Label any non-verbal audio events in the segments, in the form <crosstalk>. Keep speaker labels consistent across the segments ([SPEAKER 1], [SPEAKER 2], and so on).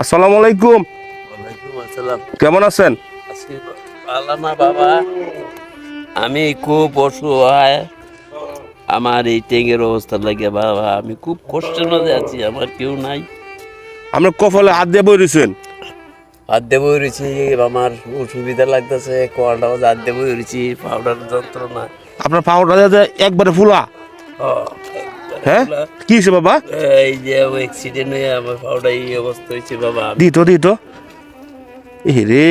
[SPEAKER 1] আসসালামু আলাইকুম।
[SPEAKER 2] ওয়ালাইকুম আসসালাম।
[SPEAKER 1] কেমন আছেন?
[SPEAKER 2] ভালো না বাবা? আমি খুব অসহায় আমার এই টেঙ্গের অবস্থা লাগে বাবা। আমি খুব কষ্টের মধ্যে আছি আমার কেউ নাই।
[SPEAKER 1] আপনি কপালে হাত দিয়ে বই রয়েছেন
[SPEAKER 2] হাত দেবো রয়েছি আমার অসুবিধা লাগতেছে কোয়াটাও হাত দেবো রয়েছি পাউডার যন্ত্রণা।
[SPEAKER 1] আপনার পাউডার একবারে ফুলা। হ্যাঁ? কি হয়েছে বাবা?
[SPEAKER 2] এই যে অ্যাক্সিডেন্ট হয়ে আমার পাউডার এই অবস্থা হয়েছে বাবা।
[SPEAKER 1] দিত দিত এ রে।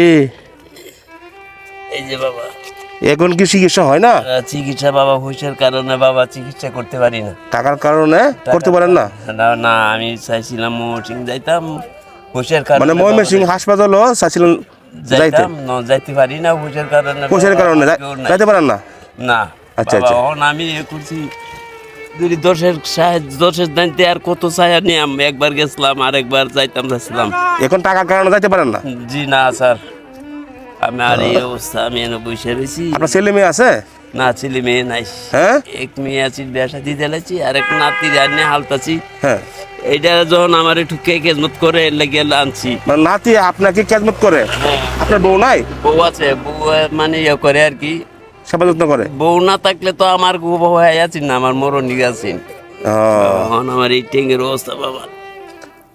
[SPEAKER 2] এই যে বাবা।
[SPEAKER 1] এখন কি চিকিৎসা হয় না?
[SPEAKER 2] চিকিৎসা বাবা পয়সার কারণে বাবা চিকিৎসা করতে পারি না।
[SPEAKER 1] টাকার কারণে করতে পারেন না?
[SPEAKER 2] না না আমি চাইছিলাম মৌসিং যাইতাম। পয়সার কারণে
[SPEAKER 1] মানে ময়মনসিং হাসপাতালও যাইতে?
[SPEAKER 2] যাইতাম ন যাইতে পারি না পয়সার কারণে
[SPEAKER 1] পয়সার কারণে। যাইতে পারেন না?
[SPEAKER 2] না
[SPEAKER 1] আচ্ছা,
[SPEAKER 2] আচ্ছা। আমি করছি। যদি দশের সাহায্য দশের দানিতে আর কত ছায়া নিয়াম একবার গেছিলাম আর একবার যাইতাম যাচ্ছিলাম
[SPEAKER 1] এখন টাকার কারণে যাইতে পারেন না?
[SPEAKER 2] জি না স্যার। আমি আর এই অবস্থা আমি এনে বসে রয়েছি।
[SPEAKER 1] আপনার ছেলে মেয়ে আছে?
[SPEAKER 2] না ছেলে মেয়ে নাই।
[SPEAKER 1] হ্যাঁ?
[SPEAKER 2] এক মেয়ে আছি বিয়া সাথে দিলাইছি আর এক নাতি রান্নে হালতাছি।
[SPEAKER 1] হ্যাঁ।
[SPEAKER 2] এইটা যখন আমার একটু কে কেজমত করে লেগে আনছি।
[SPEAKER 1] মানে নাতি আপনাকে খেদমত করে? আপনার বউ নাই?
[SPEAKER 2] বউ আছে বউ মানে ইয়ে করে আর কি।
[SPEAKER 1] সেবা যত্ন করে?
[SPEAKER 2] বউ না থাকলে তো আমার বউ হয়ে আছি না আমার মরণি আছেন। এখন আমার এই টেঙ্গের অবস্থা বাবা।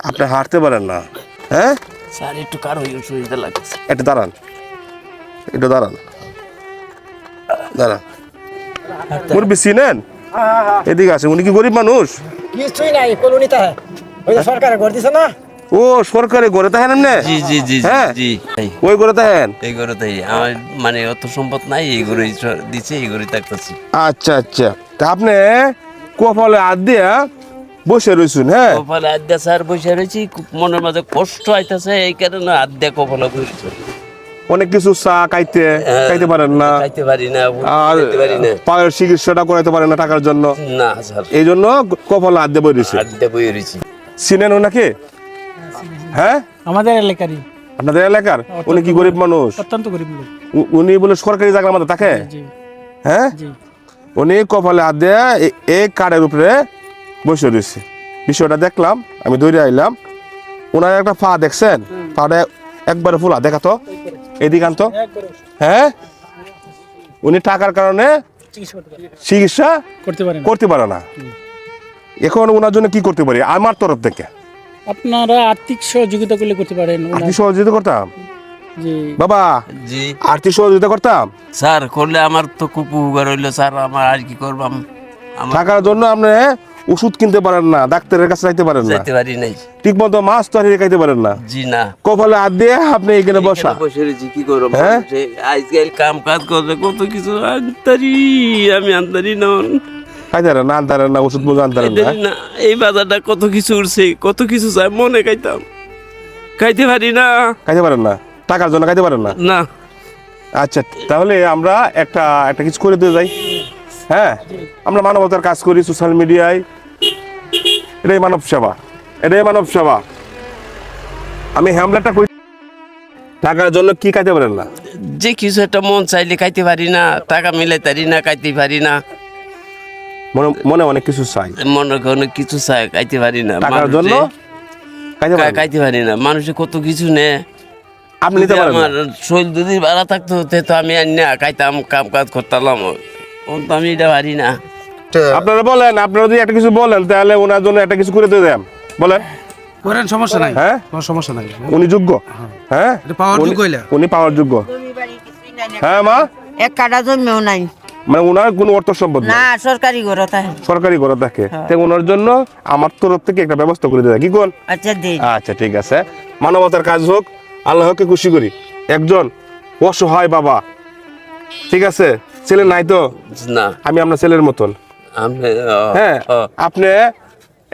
[SPEAKER 1] আপনি হাঁটতে পারেন না। হ্যাঁ?
[SPEAKER 2] স্যার একটু কারও লাগছে।
[SPEAKER 1] একটু দাঁড়ান। একটু দাঁড়ান। দাঁড়ান। মুরব্বি চিনেন? এদিকে আছে উনি কি গরিব মানুষ?
[SPEAKER 3] কিছুই নাই কলোনিতে হ্যাঁ। ওই যে সরকারে ঘর দিছে না?
[SPEAKER 1] ও সরকারি ঘরে থাকেন এমনি?
[SPEAKER 2] জি জি জি জি,
[SPEAKER 1] হ্যাঁ?
[SPEAKER 2] জি।
[SPEAKER 1] ওই ঘরে থাকেন
[SPEAKER 2] এই ঘরে তাই। আমার মানে অত সম্পদ নাই এই ঘরে দিছে এই ঘরে থাকতেছি।
[SPEAKER 1] আচ্ছা আচ্ছা। তা আপনি কপালে হাত দিয়া বসে রয়েছেন হ্যাঁ?
[SPEAKER 2] কপালে আদ্যা স্যার বসে খুব মনের মাঝে কষ্ট আইতাছে এই কারণে আদ্যা কপালে বসেছে
[SPEAKER 1] অনেক কিছু চা খাইতে খাইতে পারেন না।
[SPEAKER 2] খাইতে পারি না
[SPEAKER 1] আর
[SPEAKER 2] খাইতে পারি না।
[SPEAKER 1] পায়ের চিকিৎসাটা করাইতে পারেন না টাকার জন্য।
[SPEAKER 2] না স্যার।
[SPEAKER 1] এই জন্য কপালে হাত দিয়ে বই রয়েছে
[SPEAKER 2] আদ্যা বই রয়েছি
[SPEAKER 1] চিনেন ওনাকে? হ্যাঁ?
[SPEAKER 3] আমাদের এলাকারই।
[SPEAKER 1] আপনাদের এলাকার? উনি কি গরিব মানুষ?
[SPEAKER 3] অত্যন্ত গরিব লোক।
[SPEAKER 1] উনি বলে সরকারি জায়গার মধ্যে থাকে? হ্যাঁ? উনি কপালে হাত দিয়ে এই কার্ডের উপরে বসে রয়েছে বিষয়টা দেখলাম আমি দৌড়ে আইলাম। ওনার একটা পা দেখছেন? পাটা একবারে ফুলা দেখা তো। এদিকে আনতো। হ্যাঁ? উনি টাকার কারণে চিকিৎসা
[SPEAKER 3] করতে
[SPEAKER 1] করতে পারে না। এখন ওনার জন্য কি করতে পারি? আমার তরফ থেকে।
[SPEAKER 3] আপনারা আর্থিক সহযোগিতা করলে করতে পারেন
[SPEAKER 1] আর্থিক সহযোগিতা করতাম?
[SPEAKER 3] জি।
[SPEAKER 1] বাবা
[SPEAKER 2] জি।
[SPEAKER 1] আর্থিক সহযোগিতা করতাম?
[SPEAKER 2] স্যার করলে আমার তো খুব উপকার হইল স্যার আমার আর কি করবাম আমার
[SPEAKER 1] টাকার জন্য আপনি ওষুধ কিনতে পারেন না ডাক্তারের কাছে যাইতে পারেন না।
[SPEAKER 2] যাইতে পারি নাই।
[SPEAKER 1] ঠিক মতো মাছ তরকারি খাইতে পারেন না।
[SPEAKER 2] জি না।
[SPEAKER 1] কপালে হাত দিয়ে আপনি এখানে বসা।
[SPEAKER 2] বসে রয়েছি কি করব?
[SPEAKER 1] হ্যাঁ?
[SPEAKER 2] আজকাল কাম কাজ করলে কত কিছু আনতারি আমি আনতারি না।
[SPEAKER 1] খাইতে না আনতে না ওষুধ মজা আনতে না।
[SPEAKER 2] এই বাজারটা কত কিছু উঠছে কত কিছু চাই মনে খাইতাম। খাইতে পারি না।
[SPEAKER 1] খাইতে পারেন না? টাকার জন্য খাইতে পারেন না?
[SPEAKER 2] না।
[SPEAKER 1] আচ্ছা তাহলে আমরা একটা একটা কিছু করে দিয়ে যাই। হ্যাঁ আমরা মানবতার কাজ করি সোশ্যাল মিডিয়ায় এটাই মানব সেবা। এটাই মানব সেবা। আমি হ্যামলেটটা করি। টাকার জন্য কি খাইতে পারেন না?
[SPEAKER 2] যে কিছু একটা মন চাইলে খাইতে পারি না টাকা মিলাই পারি না খাইতে পারি না।
[SPEAKER 1] মনে মনে অনেক কিছু চাই।
[SPEAKER 2] মনে অনেক কিছু চাই খাইতে পারি না।
[SPEAKER 1] টাকার জন্য? খাইতে না।
[SPEAKER 2] পারি না। মানুষে কত কিছু নে।
[SPEAKER 1] আপনি নিতে পারেন
[SPEAKER 2] আমার শরীর যদি ভালো থাকতো তো আমি আর না খাইতাম কাম কাজ করতাম এখন তো আমি এটা পারি না।
[SPEAKER 1] আপনারা বলেন আপনারা যদি একটা কিছু বলেন তাহলে ওনার জন্য একটা কিছু করে দিয়ে দেন। বলেন।
[SPEAKER 4] করেন সমস্যা নাই।
[SPEAKER 1] হ্যাঁ?
[SPEAKER 4] কোনো সমস্যা নাই।
[SPEAKER 1] উনি যোগ্য। হ্যাঁ।
[SPEAKER 4] এটা পাওয়ার
[SPEAKER 1] উনি-
[SPEAKER 4] যোগ্য হইলা?
[SPEAKER 1] উনি পাওয়ার যোগ্য। হ্যাঁ মা?
[SPEAKER 5] এক কাটা জন্মেও নাই।
[SPEAKER 1] মানে ওনার কোনো অর্থ সম্পদ
[SPEAKER 5] না সরকারি ঘরত আহে
[SPEAKER 1] সরকারি ঘরে থাকে। তাই ওনার জন্য আমার তরফ থেকে একটা ব্যবস্থা করে দেয়। কি কোন?
[SPEAKER 5] আচ্ছা
[SPEAKER 1] আচ্ছা ঠিক আছে। মানবতার কাজ হোক আল্লাহকে খুশি করি। একজন অসহায় বাবা ঠিক আছে? ছেলে নাই তো?
[SPEAKER 2] না।
[SPEAKER 1] আমি আপনার ছেলের মতন।
[SPEAKER 2] আমি
[SPEAKER 1] হ্যাঁ আপনি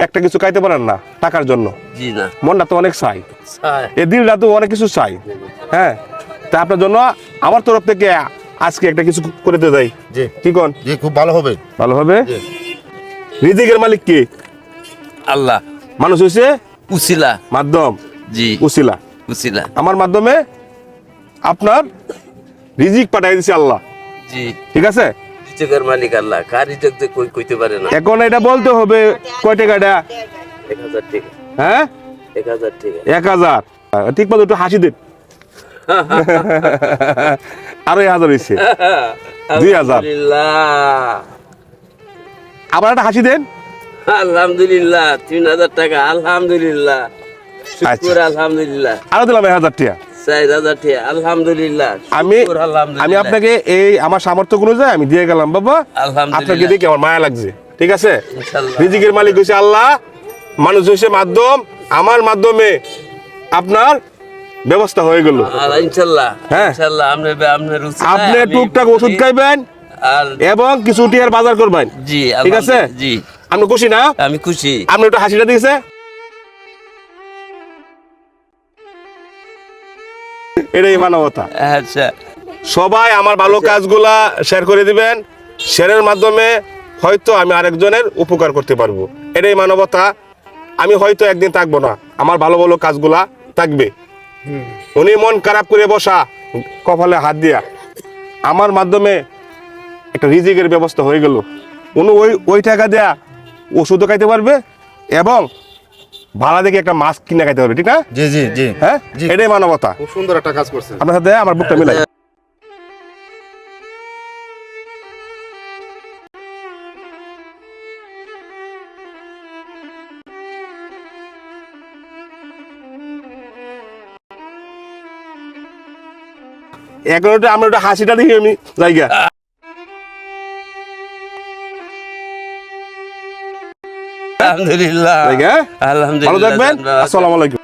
[SPEAKER 1] একটা কিছু খাইতে পারেন না টাকার জন্য।
[SPEAKER 2] জি না।
[SPEAKER 1] মনটা তো অনেক চাই।
[SPEAKER 2] চাই।
[SPEAKER 1] এ দিলটা তো অনেক কিছু চাই। হ্যাঁ তা আপনার জন্য আমার তরফ থেকে আজকে একটা কিছু করে দিয়ে যাই
[SPEAKER 6] জি।
[SPEAKER 1] কি কোন?
[SPEAKER 6] জি খুব ভালো হবে।
[SPEAKER 1] ভালো হবে? রিজিকের মালিক কি?
[SPEAKER 2] আল্লাহ।
[SPEAKER 1] মানুষ হয়েছে
[SPEAKER 2] উসিলা।
[SPEAKER 1] মাধ্যম।
[SPEAKER 2] জি।
[SPEAKER 1] উসিলা।
[SPEAKER 2] উসিলা।
[SPEAKER 1] আমার মাধ্যমে আপনার রিজিক পাঠাই দিছে আল্লাহ।
[SPEAKER 2] জি।
[SPEAKER 1] ঠিক আছে?
[SPEAKER 2] রিচকের মালিক আল্লাহ। কার রিচক যে কই কইতে পারে না।
[SPEAKER 1] এখন এটা বলতে হবে কয় টাকাটা
[SPEAKER 2] এক হাজার টাকা।
[SPEAKER 1] হ্যাঁ?
[SPEAKER 2] এক হাজার টাকা।
[SPEAKER 1] এক হাজার। ঠিক মতো একটু হাসি দেন। <laughs> এক হাজার হয়েছে <laughs> দুই হাজার।
[SPEAKER 2] আলহামদুলিল্লাহ।
[SPEAKER 1] আবার একটা হাসি দেন।
[SPEAKER 2] আলহামদুলিল্লাহ তিন হাজার টাকা আলহামদুলিল্লাহ। শুক্র
[SPEAKER 1] আচ্ছা।
[SPEAKER 2] আলহামদুলিল্লাহ।
[SPEAKER 1] আরও দিলাম এক হাজার
[SPEAKER 2] আলহামদুলিল্লাহ।
[SPEAKER 1] আমি আমি আপনাকে এই আমার সামর্থ্য অনুযায়ী আমি দিয়ে গেলাম বাবা। আপনাকে দেখে আমার মায়া লাগছে। ঠিক আছে। রিজিকের মালিক হচ্ছে আল্লাহ। মানুষ হচ্ছে মাধ্যম। আমার মাধ্যমে আপনার ব্যবস্থা হয়ে গেল।
[SPEAKER 2] ইনশাল্লাহ
[SPEAKER 1] হ্যাঁ।
[SPEAKER 2] ইনশাল্লাহ আপনি
[SPEAKER 1] টুকটাক ওষুধ খাইবেন
[SPEAKER 2] আর
[SPEAKER 1] এবং কিছু টিয়ার বাজার করবেন।
[SPEAKER 2] জি
[SPEAKER 1] ঠিক আছে?
[SPEAKER 2] জি।
[SPEAKER 1] আপনি খুশি না?
[SPEAKER 2] আমি খুশি।
[SPEAKER 1] আপনি একটু হাসিটা দিয়েছে। এটাই মানবতা।
[SPEAKER 2] আচ্ছা।
[SPEAKER 1] সবাই আমার ভালো কাজগুলা শেয়ার করে দিবেন। শেয়ারের মাধ্যমে হয়তো আমি আরেকজনের উপকার করতে পারব। এটাই মানবতা। আমি হয়তো একদিন থাকব না। আমার ভালো ভালো কাজগুলা থাকবে। উনি মন খারাপ করে বসা কপালে হাত দিয়া। আমার মাধ্যমে একটা রিজিকের ব্যবস্থা হয়ে গেল। উনি ওই ওই টাকা দেয়া ওষুধও খাইতে পারবে এবং ভাড়া দেখে একটা মাস্ক কিনে খাইতে পারবে ঠিক না?
[SPEAKER 4] জি জি জি।
[SPEAKER 1] হ্যাঁ? এটাই মানবতা।
[SPEAKER 4] খুব সুন্দর একটা কাজ করছেন।
[SPEAKER 1] আপনার সাথে আমার বুকটা মিলাই। ওটা আমরা ওটা হাসিটা দেখি আমি জায়গা।
[SPEAKER 2] আলহামদুলিল্লাহ।
[SPEAKER 1] আলহামদুলিল্লাহ ভালো থাকবেন। আসসালামু আলাইকুম।